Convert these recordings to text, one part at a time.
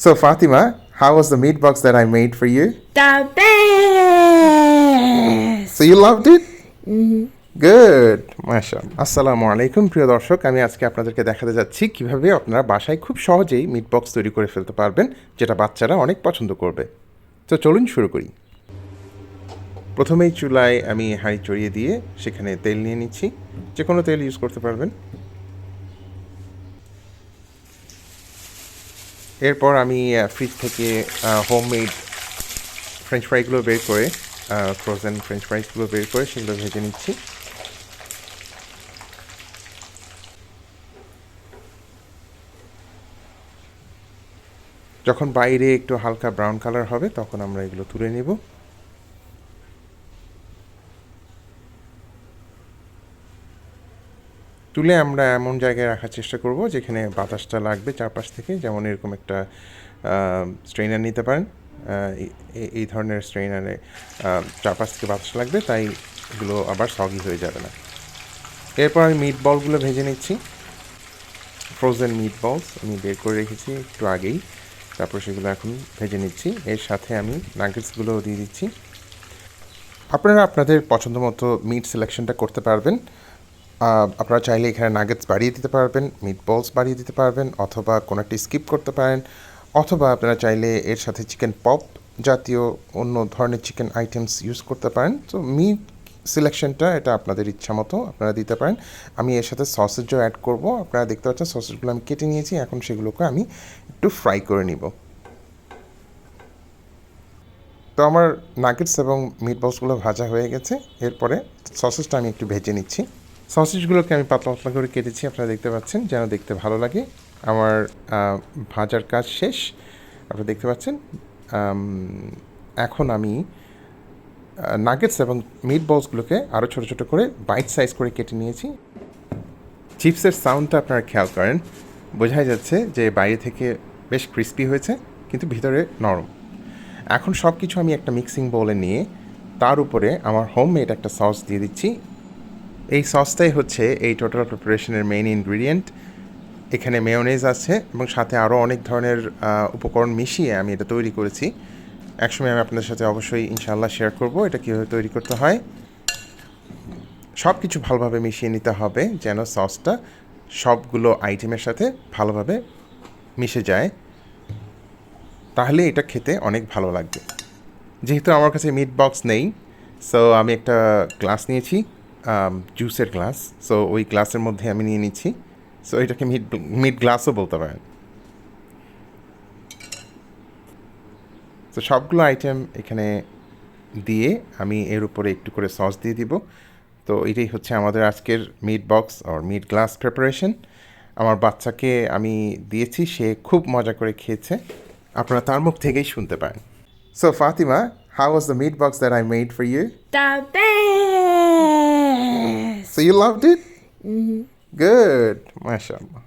So, Fatima, how was the meat box that I made for you? The best. So, you loved it? Mm-hmm. Good মাশাআল্লাহ আসসালামু আলাইকুম প্রিয় দর্শক আমি আজকে আপনাদেরকে দেখাতে যাচ্ছি কীভাবে আপনারা বাসায় খুব সহজেই মিট বক্স তৈরি করে ফেলতে পারবেন যেটা বাচ্চারা অনেক পছন্দ করবে তো চলুন শুরু করি প্রথমেই চুলায় আমি হাঁড়ি চড়িয়ে দিয়ে সেখানে তেল নিয়ে নিচ্ছি যে কোনো তেল ইউজ করতে পারবেন এরপর আমি ফ্রিজ থেকে হোমমেড ফ্রেঞ্চ ফ্রাইগুলো বের করে ফ্রোজেন ফ্রেঞ্চ ফ্রাইসগুলো বের করে সেগুলো ভেজে নিচ্ছি। যখন বাইরে একটু হালকা ব্রাউন কালার হবে, তখন আমরা এগুলো তুলে নেব। তুলে আমরা এমন জায়গায় রাখার চেষ্টা করব যেখানে বাতাসটা লাগবে চারপাশ থেকে, যেমন এরকম একটা স্ট্রেনার নিতে পারেন। এই- ধরনের স্ট্রেনারে চারপাশ থেকে বাতাস লাগবে, তাই এগুলো আবার সগি হয়ে যাবে না। এরপর আমি মিট বলগুলো ভেজে নিচ্ছি। ফ্রোজেন মিট বলস আমি বের করে রেখেছি একটু আগেই। তারপর সেগুলো এখন ভেজে নিচ্ছি। এর সাথে আমি নাগেটসগুলো দিয়ে দিচ্ছি। আপনারা আপনাদের পছন্দ মতো মিট সিলেকশনটা করতে পারবেন। আপনারা চাইলে এখানে নাগেটস বাড়িয়ে দিতে পারবেন মিট বলস বাড়িয়ে দিতে পারবেন, অথবা কোনো একটি স্কিপ করতে পারেন, অথবা আপনারা চাইলে এর সাথে চিকেন পপ জাতীয় অন্য ধরনের চিকেন আইটেমস ইউজ করতে পারেন। তো মিট সিলেকশনটা এটা আপনাদের ইচ্ছা মতো আপনারা দিতে পারেন। আমি এর সাথে সসেজও অ্যাড করব। আপনারা দেখতে পাচ্ছেন সসেজগুলো আমি কেটে নিয়েছি, এখন সেগুলোকে আমি একটু ফ্রাই করে নিব। তো আমার নাগেটস এবং মিট বলসগুলো ভাজা হয়ে গেছে, এরপরে সসেজটা আমি একটু ভেজে নিচ্ছি। সসেজগুলোকে আমি পাতলা পাতলা করে কেটেছি, আপনারা দেখতে পাচ্ছেন, যেন দেখতে ভালো লাগে। আমার ভাজার কাজ শেষ। আপনারা দেখতে পাচ্ছেন এখন আমি নাগেটস এবং মিট বলসগুলোকে আরও ছোটো ছোটো করে বাইট সাইজ করে কেটে নিয়েছি। চিপসের সাউন্ডটা আপনারা খেয়াল করেন, বোঝাই যাচ্ছে যে বাইরে থেকে বেশ ক্রিস্পি হয়েছে, কিন্তু ভিতরে নরম। এখন সব কিছু আমি একটা মিক্সিং বোলে নিয়ে, তার উপরে আমার হোমমেড একটা সস দিয়ে দিচ্ছি। এই সসটাই হচ্ছে এই টোটাল প্রিপারেশনের মেইন ইনগ্রিডিয়েন্ট এখানে মেয়োনেজ আছে এবং সাথে আরও অনেক ধরনের উপকরণ মিশিয়ে আমি এটা তৈরি করেছি। একসময় আমি আপনাদের সাথে অবশ্যই ইনশাল্লাহ শেয়ার করব এটা কীভাবে তৈরি করতে হয়। সব কিছু ভালোভাবে মিশিয়ে নিতে হবে যেন সসটা সবগুলো আইটেমের সাথে ভালোভাবে মিশে যায়। তাহলে এটা খেতে অনেক ভালো লাগবে। যেহেতু আমার কাছে মিট বক্স নেই সো আমি একটা গ্লাস নিয়েছি। জুসের গ্লাস সো ওই গ্লাসের মধ্যে আমি নিয়ে নিচ্ছি। সো এটাকে মিট মিট গ্লাসও বলতে পারেন। তো সবগুলো আইটেম এখানে দিয়ে আমি এর উপরে একটু করে সস দিয়ে দিব। তো, এটাই হচ্ছে আমাদের আজকের মিট বক্স আর মিট গ্লাস প্রিপারেশন আমার বাচ্চাকে আমি দিয়েছি, সে খুব মজা করে খেয়েছে। আপনারা তার মুখ থেকেই শুনতে পারেন। So Fatima how was the meat box that I made for you Best. So you loved it good মাশাআল্লাহ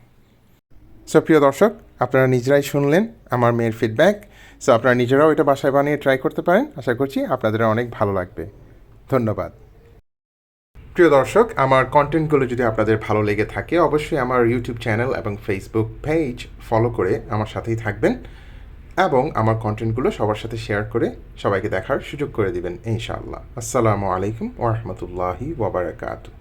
সো প্রিয় দর্শক আপনারা নিজেরাই শুনলেন আমার মেয়ের ফিডব্যাক সো আপনারা নিজেরাও এটা বাসায় বানিয়ে ট্রাই করতে পারেন। আশা করছি আপনাদের অনেক ভালো লাগবে। ধন্যবাদ। প্রিয় দর্শক আমার কন্টেন্টগুলো যদি আপনাদের ভালো লেগে থাকে অবশ্যই আমার ইউটিউব চ্যানেল এবং ফেসবুক পেজ ফলো করে আমার সাথেই থাকবেন এবং আমার কন্টেন্টগুলো সবার সাথে শেয়ার করে সবাইকে দেখার সুযোগ করে দিবেন ইনশাআল্লাহ। আসসালামু আলাইকুম ওরহমতুল্লাহি ওবরাকাতু